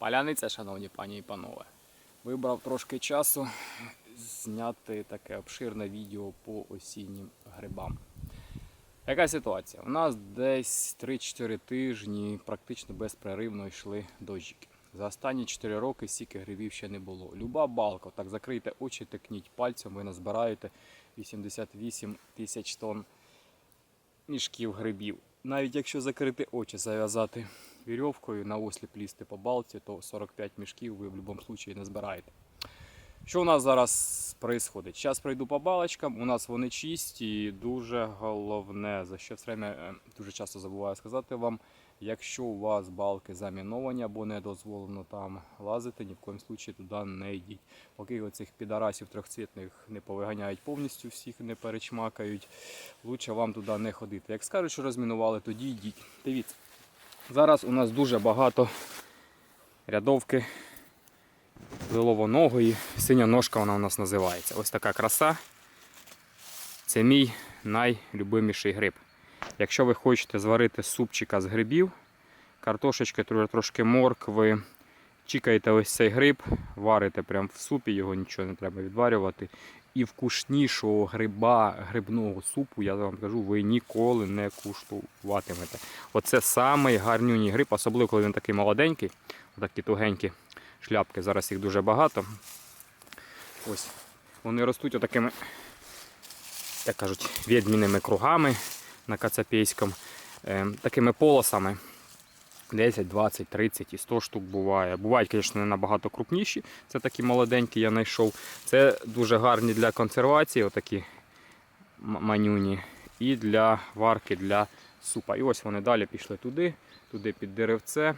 Паляниця, шановні пані і панове. Вибрав трошки часу зняти таке обширне відео по осіннім грибам. Яка ситуація? У нас десь 3-4 тижні практично безперервно йшли дощики. За останні 4 роки стільки грибів ще не було. Люба балка, так закрийте очі, тикніть пальцем, ви назбираєте 88 тисяч тонн мішків грибів. Навіть якщо закрити очі, зав'язати вірьовкою на осліп лізти по балці, то 45 мішків ви в будь-якому випадку не збираєте. Що у нас зараз відбувається? Зараз пройду по балочкам, у нас вони чисті і дуже головне, за що время е, дуже часто забуваю сказати вам, якщо у вас балки заміновані або не дозволено там лазити, ні в коїм случаї туди не йдіть. Поки оцих підарасів трьохцвітних не повиганяють повністю, всіх не перечмакають, лучше вам туди не ходити. Як скажуть, що розмінували, тоді йдіть. Дивіться, зараз у нас дуже багато рядовки лиловоногої, синя ножка вона у нас називається. Ось така краса. Це мій найлюбиміший гриб. Якщо ви хочете зварити супчика з грибів, картошечки, трошки моркви, чікаєте ось цей гриб, варите прямо в супі, його нічого не треба відварювати. І вкуснішого гриба, грибного супу, я вам кажу, ви ніколи не куштуватимете. Оце самий гарнюній гриб, особливо коли він такий молоденький, такі тугенькі шляпки. Зараз їх дуже багато. Ось. Вони ростуть отакими, як кажуть, відмінними кругами на Кацапейському, Ем, такими полосами. 10, 20, 30 і 100 штук буває. Бувають, звісно, не набагато крупніші. Це такі молоденькі я знайшов. Це дуже гарні для консервації, отакі манюні. І для варки, для супа. І ось вони далі пішли туди, туди під деревце.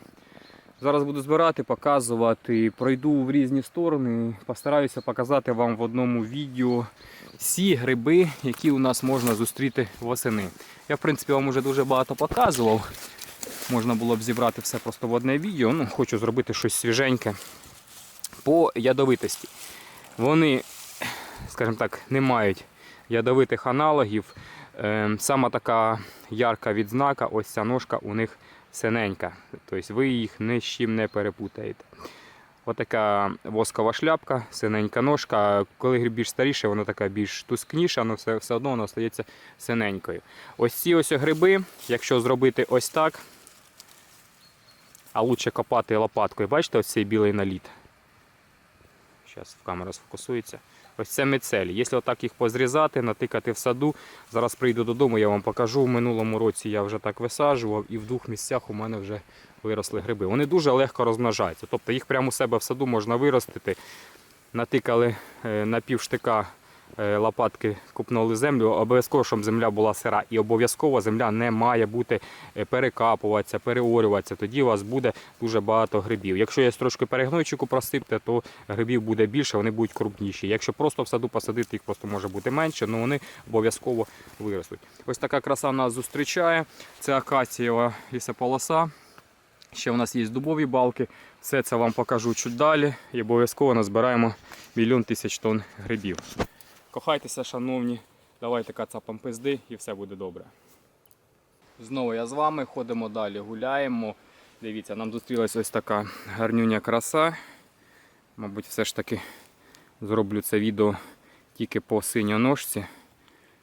Зараз буду збирати, показувати, пройду в різні сторони, постараюся показати вам в одному відео всі гриби, які у нас можна зустріти восени. Я, в принципі, вам вже дуже багато показував. Можна було б зібрати все просто в одне відео. Ну, хочу зробити щось свіженьке. По ядовитості. Вони, скажімо так, не мають ядовитих аналогів. Ем, Сама така ярка відзнака, ось ця ножка у них синенька. Тобто ви їх ні з чим не перепутаєте. Отака воскова шляпка, синенька ножка. Коли гриб більш старіше, вона така більш тускніша, але все, все одно вона стається синенькою. Ось ці ось гриби, якщо зробити ось так, а лучше копати лопаткою, бачите, ось цей білий наліт. Зараз камера сфокусується. Ось це мицелі. Якщо отак їх позрізати, натикати в саду, зараз прийду додому, я вам покажу. В минулому році я вже так висаджував і в двох місцях у мене вже виросли гриби. Вони дуже легко розмножаються. Тобто їх прямо у себе в саду можна виростити. Натикали е, на півштика е, лопатки, купнули землю, обов'язково, щоб земля була сира. І обов'язково земля не має бути е, перекапуватися, переорюватися. Тоді у вас буде дуже багато грибів. Якщо є трошки перегнойчику просипте, то грибів буде більше, вони будуть крупніші. Якщо просто в саду посадити, їх просто може бути менше, але вони обов'язково виростуть. Ось така краса нас зустрічає. Це акацієва лісополоса. Ще у нас є дубові балки. Все це вам покажу чуть далі. І обов'язково назбираємо мільйон тисяч тонн грибів. Кохайтеся, шановні, давайте кацапам пизди і все буде добре. Знову я з вами, ходимо далі, гуляємо. Дивіться, нам зустрілась ось така гарнюня краса. Мабуть, все ж таки зроблю це відео тільки по синьоножці,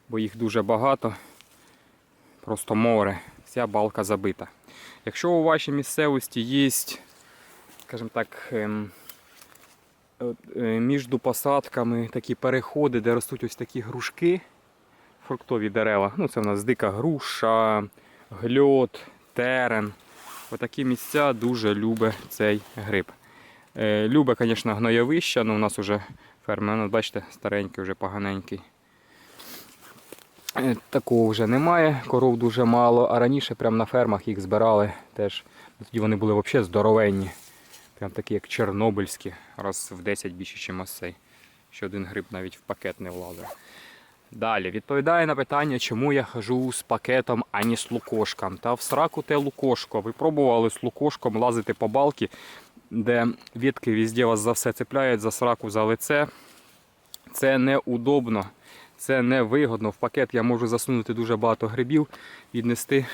бо їх дуже багато. Просто море, вся балка забита. Якщо у вашій місцевості є, скажімо так, ем, між посадками такі переходи, де ростуть ось такі грушки, фруктові дерева. Ну, це в нас дика груша, гльот, терен. Отакі місця дуже любить цей гриб. Е, любить, звісно, гноєвище, але у нас вже ферма, ну, бачите, старенький, вже поганенький. Е, Такого вже немає, коров дуже мало, а раніше прямо на фермах їх збирали теж. Тоді вони були взагалі здоровенні. Прям такі, як чорнобильські, раз в 10 більше, ніж цей. Ще один гриб навіть в пакет не влазив. Далі відповідає на питання, чому я хожу з пакетом, а не з лукошком. Та в сраку те лукошко. Ви пробували з лукошком лазити по балки, де ветки везде вас за все цепляють, за сраку, за лице. Це неудобно, це невигодно. В пакет я можу засунути дуже багато грибів, віднести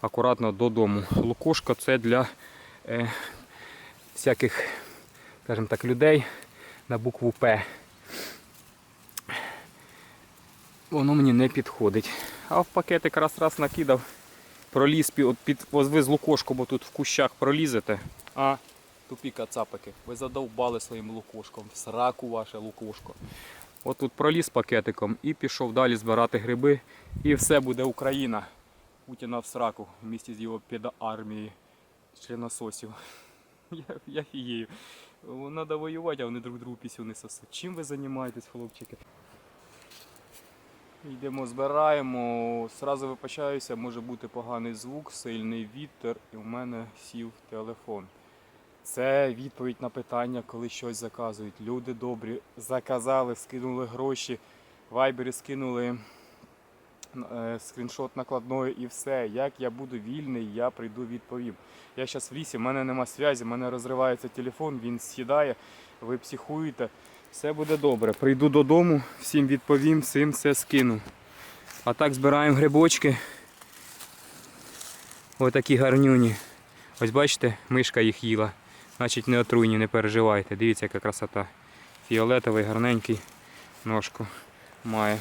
акуратно додому. Лукошко це для е, всяких, скажімо так, людей на букву П. Воно мені не підходить. А в пакетик раз раз накидав, проліз от під ось ви з лукошком, бо тут в кущах пролізете. А тупі кацапики, ви задовбали своїм лукошком, сраку ваше лукошко. От тут проліз пакетиком і пішов далі збирати гриби, і все буде Україна. Путіна в сраку в місті з його педоармії членососів. Я, я фією. Надо воювати, а вони друг другу пісюни сосуть. Чим ви займаєтесь, хлопчики? Йдемо, збираємо. Сразу вибачаюся, може бути поганий звук, сильний вітер, і в мене сів телефон. Це відповідь на питання, коли щось заказують. Люди добрі заказали, скинули гроші, вайбері скинули скріншот накладної і все. Як я буду вільний, я прийду відповім. Я зараз в лісі, в мене нема зв'язі, в мене розривається телефон, він сідає, ви психуєте. Все буде добре. Прийду додому, всім відповім, всім все скину. А так збираємо грибочки. Ось такі гарнюні. Ось бачите, мишка їх їла. Значить не отруйні, не переживайте. Дивіться, яка красота. Фіолетовий, гарненький ножку має.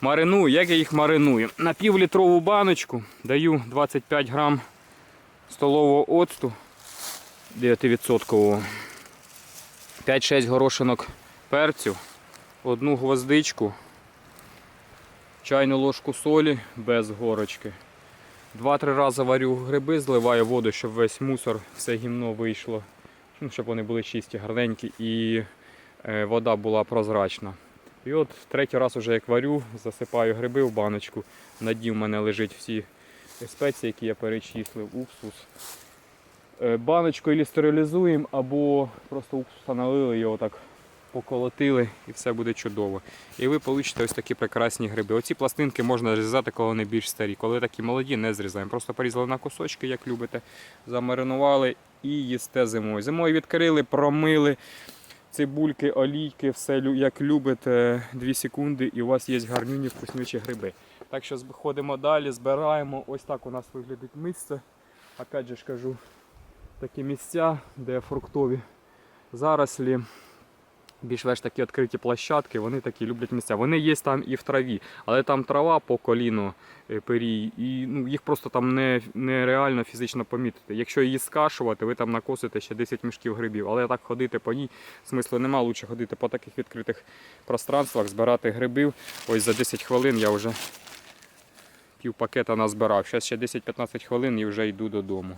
Мариную, як я їх мариную? На півлітрову баночку даю 25 грам столового оцту 9%. 5-6 горошинок перцю, одну гвоздичку, чайну ложку солі без горочки. Два-три рази варю гриби, зливаю воду, щоб весь мусор, все гімно вийшло. Ну, щоб вони були чисті, гарненькі і е, вода була прозрачна. І от третій раз уже як варю, засипаю гриби в баночку. На дні в мене лежать всі спеції, які я перечислив, уксус. Е, Баночкою стерилізуємо, або просто уксуса налили, його так поколотили і все буде чудово. І ви получите ось такі прекрасні гриби. Оці пластинки можна зрізати, коли вони більш старі. Коли такі молоді, не зрізаємо. Просто порізали на кусочки, як любите, замаринували і їсте зимою. Зимою відкрили, промили. Цибульки, олійки, все як любите, 2 секунди і у вас є гарнюні вкуснючі гриби. Так що ходимо далі, збираємо. Ось так у нас виглядить місце. Опять же ж кажу, такі місця, де фруктові зарослі, більш-менш такі відкриті площадки, вони такі люблять місця. Вони є там і в траві, але там трава по коліно е, перій, і ну, їх просто там не, нереально фізично помітити. Якщо її скашувати, ви там накосите ще 10 мішків грибів. Але так ходити по ній смислу нема. Лучше ходити по таких відкритих пространствах, збирати грибів. Ось за 10 хвилин я вже пів пакета назбирав. Зараз ще 10-15 хвилин і вже йду додому.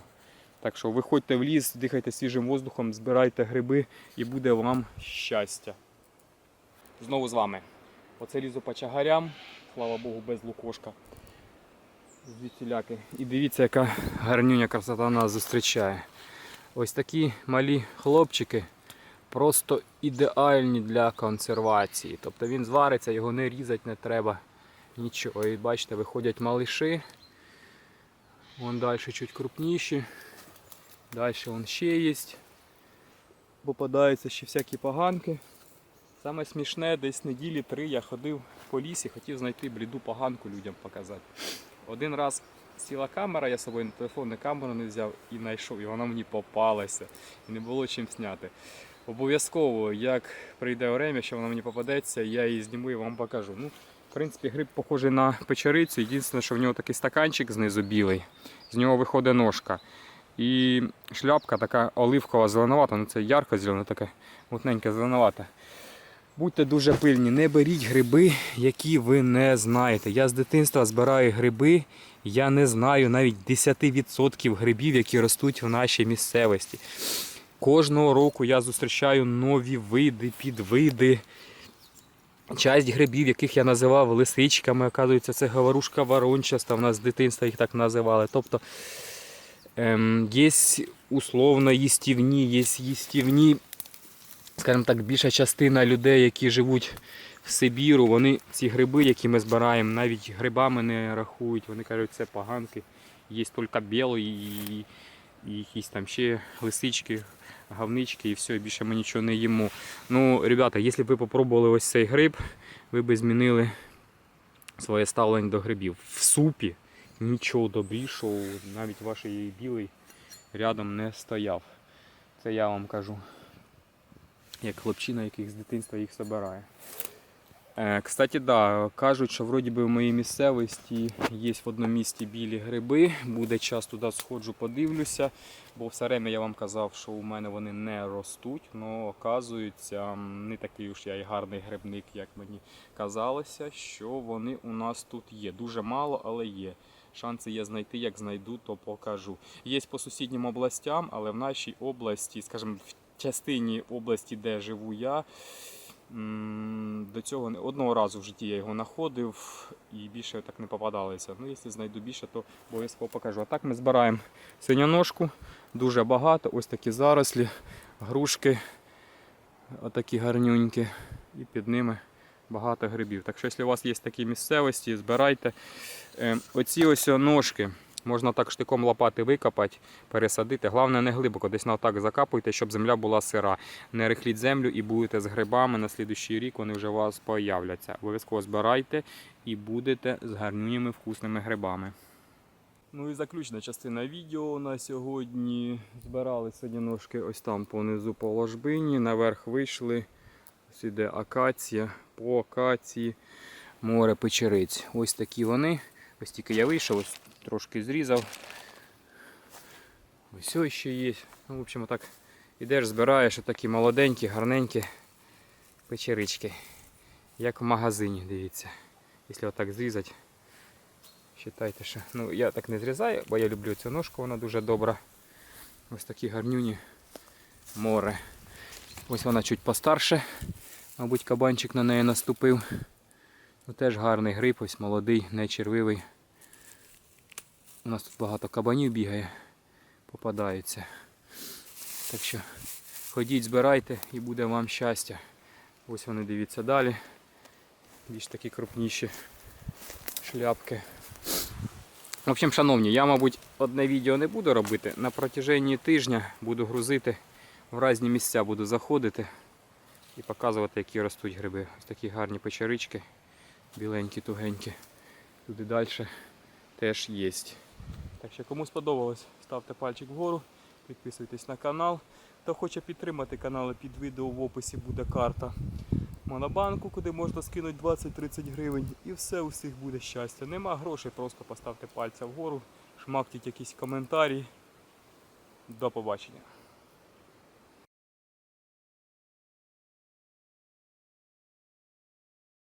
Так що виходьте в ліс, дихайте свіжим воздухом, збирайте гриби і буде вам щастя. Знову з вами. Оце лізу по чагарям, слава Богу, без лукошка. Звідсіляки. І дивіться, яка гарнюня красота нас зустрічає. Ось такі малі хлопчики просто ідеальні для консервації. Тобто він звариться, його не різати не треба. Нічого. І бачите, виходять малиші. Вон далі чуть крупніші. Далі вон ще є. Попадаються ще всякі поганки. Саме смішне, десь неділі три я ходив по лісі, хотів знайти бліду поганку людям показати. Один раз сіла камера, я з собою на телефон камеру не взяв і знайшов, і вона мені попалася. І не було чим зняти. Обов'язково, як прийде время, що вона мені попадеться, я її зніму і вам покажу. Ну, в принципі, гриб похожий на печерицю. Єдине, що в нього такий стаканчик знизу білий, з нього виходить ножка. І шляпка така оливкова зеленувата, ну це ярко зелена, така мутненька зеленувата. Будьте дуже пильні, не беріть гриби, які ви не знаєте. Я з дитинства збираю гриби, я не знаю навіть 10% грибів, які ростуть в нашій місцевості. Кожного року я зустрічаю нові види, підвиди. Часть грибів, яких я називав лисичками, оказується, це говорушка ворончаста, в нас з дитинства їх так називали. Тобто ем, є условно їстівні, є їстівні, скажімо так, більша частина людей, які живуть в Сибіру, вони ці гриби, які ми збираємо, навіть грибами не рахують. Вони кажуть, це поганки. Є тільки білі і, і якісь там ще лисички, гавнички і все, більше ми нічого не їмо. Ну, ребята, якщо б ви попробували ось цей гриб, ви б змінили своє ставлення до грибів. В супі нічого добрішого, навіть ваш білий рядом не стояв. Це я вам кажу. Як хлопчина, який з дитинства їх збирає. Е, Кстати, да, кажуть, що вроді би в моїй місцевості є в одному місті білі гриби. Буде час туди сходжу, подивлюся. Бо все время я вам казав, що у мене вони не ростуть, але оказується, не такий уж я і гарний грибник, як мені казалося, що вони у нас тут є. Дуже мало, але є. Шанси є знайти, як знайду, то покажу. Є по сусіднім областям, але в нашій області, скажімо, в частині області, де живу я, до цього не одного разу в житті я його знаходив і більше так не попадалося. Ну, якщо знайду більше, то обов'язково покажу. А так ми збираємо синяножку, дуже багато, ось такі зарослі, грушки, отакі гарнюнькі, і під ними багато грибів. Так що, якщо у вас є такі місцевості, збирайте. Е, Оці ось ножки можна так штиком лопати викопати, пересадити. Головне не глибоко, десь на отак закапуйте, щоб земля була сира. Не рихліть землю і будете з грибами. На слідущий рік вони вже у вас появляться. Обов'язково збирайте і будете з гарними вкусними грибами. Ну і заключна частина відео на сьогодні. Збирали сьогодні ножки ось там понизу по ложбині, наверх вийшли. Ось іде акація, по акації, море печериць. Ось такі вони. Ось тільки я вийшов, ось трошки зрізав. Ось ось ще є. Ну, в общем, так ідеш, збираєш такі молоденькі, гарненькі печерички. Як в магазині, дивіться. Якщо отак зрізати, вважайте, що. Ну, я так не зрізаю, бо я люблю цю ножку, вона дуже добра. Ось такі гарнюні море. Ось вона чуть постарше. Мабуть, кабанчик на неї наступив. Ну, теж гарний гриб, ось молодий, не червивий. У нас тут багато кабанів бігає, попадаються. Так що ходіть, збирайте і буде вам щастя. Ось вони дивіться далі. Більш такі крупніші шляпки. В общем, шановні, я, мабуть, одне відео не буду робити. На протяженні тижня буду грузити, в різні місця буду заходити і показувати, які ростуть гриби. Ось такі гарні печерички, біленькі, тугенькі. Туди далі теж є. Так що кому сподобалось, ставте пальчик вгору, підписуйтесь на канал. Хто хоче підтримати канал, під відео в описі буде карта Монобанку, куди можна скинути 20-30 гривень. І все, у всіх буде щастя. Нема грошей, просто поставте пальця вгору, шмактіть якісь коментарі. До побачення.